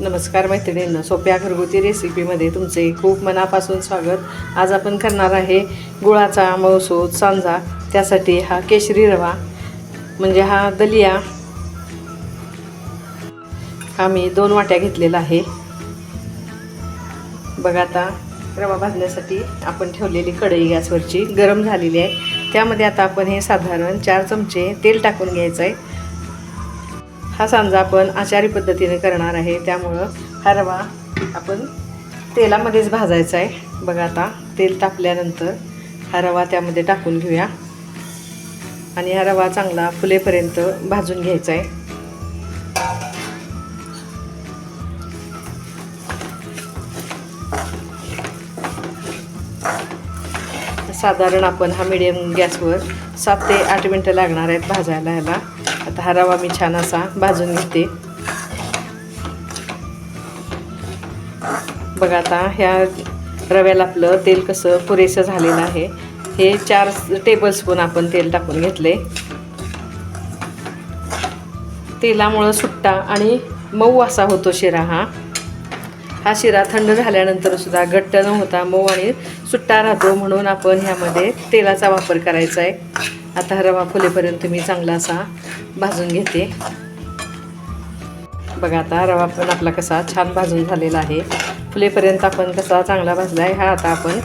नमस्कार मैत्रिणींना सोप्या घरगुती रेसिपीमध्ये तुमचे खूप मनापासून स्वागत. आज आपण करणार आहे गुळाचा मौसूद सांजा. त्यासाठी हा केशरी रवा म्हणजे हा दलिया. हा मी दोन वाट्या घेतलेला आहे. बघा आता रवा भाजण्यासाठी आपण ठेवलेली कढई गॅसवरची गरम झालेली आहे. त्यामध्ये आता आपण हे साधारण चार चमचे तेल टाकून घ्यायचं आहे हा सांजा आपण आचारी पद्धतीने करणार आहे. त्यामुळं हा रवा आपण तेलामध्येच भाजायचा आहे. बघा आता तेल तापल्यानंतर हा रवा त्यामध्ये टाकून घेऊया. आणि हा रवा चांगला फुलेपर्यंत भाजून घ्यायचा आहे. साधारण आपण हा मिडियम गॅसवर सात ते आठ मिनटं लागणार आहेत भाजायला ह्याला. आता हा रवा मी छान असा भाजून घेते. बघा आता ह्या रव्याला आपलं तेल कसं पुरेसं झालेलं आहे. हे चार टेबलस्पून आपण तेल टाकून घेतले. तेलामुळं सुट्टा आणि मऊ असा होतो शिरा हा. हा शिरा थंड झाल्यानंतर सुद्धा घट्ट न होता मऊ आणि सुट्टा राहतो म्हणून आपण ह्यामध्ये तेलाचा वापर करायचा आहे. आता रवा फुलेपर्यंत मी चांगला असा भाजून घेते. बघा आता रवा पण आपला कसा छान भाजून झालेला आहे. फुलेपर्यंत आपण कसा चांगला भाजला आहे हा आता आपण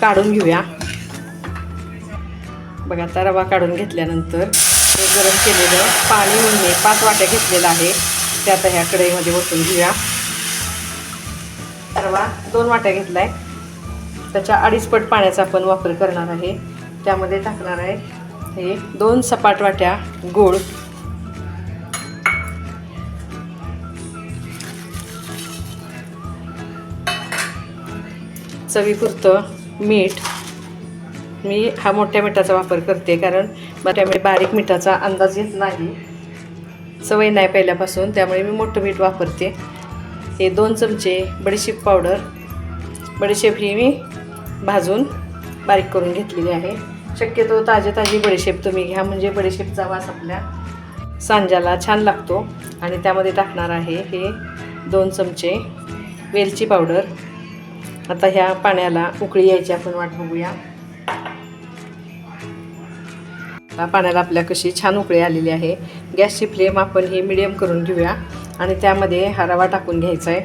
काढून घेऊया. बघा आता रवा काढून घेतल्यानंतर गरम केलेलं पाणी म्हणजे पाच वाट्या घेतलेलं आहे. ते आता ह्या कढईमध्ये ओतून घेऊया. रवा दोन वाट्या घेतला आहे त्याच्या अडीचपट पाण्याचा आपण वापर करणार आहे. त्यामध्ये टाकणार आहे हे दोन सपाट वाट्या गूळ. चवीपुरतं मीठ. मी हा मोठ्या मिठाचा वापर करते कारण त्यामुळे बारीक मिठाचा अंदाज येत नाही. सवय नाही पहिल्यापासून त्यामुळे मी मोठं मीठ वापरते. हे दोन चमचे बडीशेप पावडर बडीशेप ही मी भाजून बारीक करून घेतलेली आहे. शक्यतो ताजे ताजी बडीशेप तुम्ही घ्या म्हणजे बडीशेपचा वास आपल्या सांज्याला छान लागतो. आणि त्यामध्ये टाकणार आहे हे दोन चमचे वेलची पावडर. आता ह्या पाण्याला उकळी यायची आपण वाट बघूया. पाण्याला आपल्या कशी छान उकळी आलेली आहे. गॅसची फ्लेम आपण ही मिडियम करून घेऊया. आणि त्यामध्ये हा रवा टाकून घ्यायचा आहे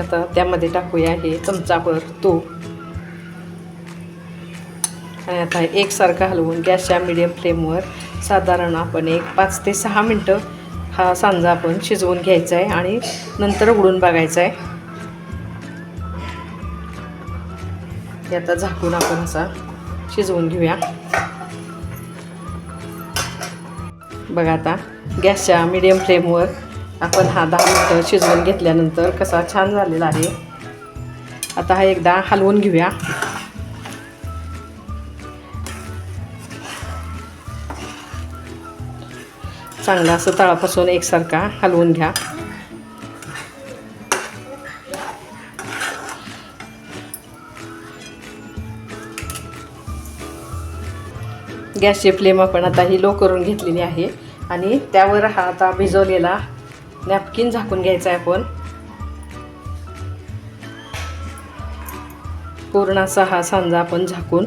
आता त्यामध्ये टाकूया हे चमचाभर तूप. आणि आता एकसारखं हलवून गॅसच्या मिडियम फ्लेमवर साधारण आपण एक पाच ते सहा मिनटं हा सांजा आपण शिजवून घ्यायचा आहे आणि नंतर उडून बघायचा आहे हे आता झाकून आपण असा शिजवून घेऊया. बघा आता गॅसच्या मिडियम फ्लेमवर आपण हा दहा मिनटं शिजवून घेतल्यानंतर कसा छान झालेला आहे. आता हा एकदा हलवून घेऊया. चांगला असं तळापासून एकसारखा हलवून घ्या. गॅसची फ्लेम आपण आता ही लो करून घेतलेली आहे. आणि त्यावर हा आता भिजवलेला नॅपकिन झाकून घ्यायचा आहे आपण. पूर्ण असा हा सांजा आपण झाकून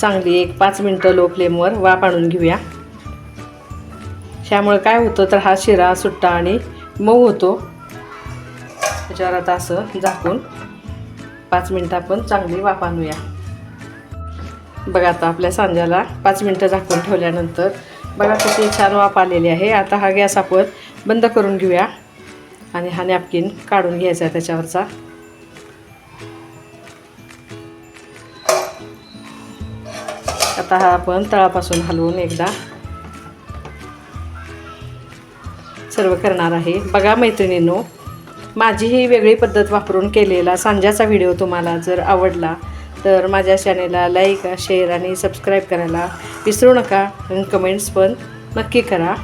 चांगली एक पाच मिनटं लो फ्लेमवर वाफ आणून घेऊया. त्यामुळे काय होतं तर हा शिरा सुट्टा आणि मऊ होतो. त्याच्यावर आता असं झाकून पाच मिनटं आपण चांगली वाफ आणूया. बघा आता आपल्या सांज्याला पाच मिनटं झाकून ठेवल्यानंतर बघा कशी छान वाफ आलेली आहे. आता हा गॅस आपण बंद करून घेऊया. आणि हा नॅपकिन काढून घ्यायचा आहे त्याच्यावरचा. आता हा आपण तळापासून हलवून एकदा सर्व करणार आहे. बघा मैत्रिणींनो माझी ही वेगळी पद्धत वापरून केलेला सांज्याचा व्हिडिओ तुम्हाला जर आवडला तर माझ्या चॅनेलला लाईक शेअर आणि सबस्क्राईब करायला विसरू नका. आणि कमेंट्स पण नक्की करा.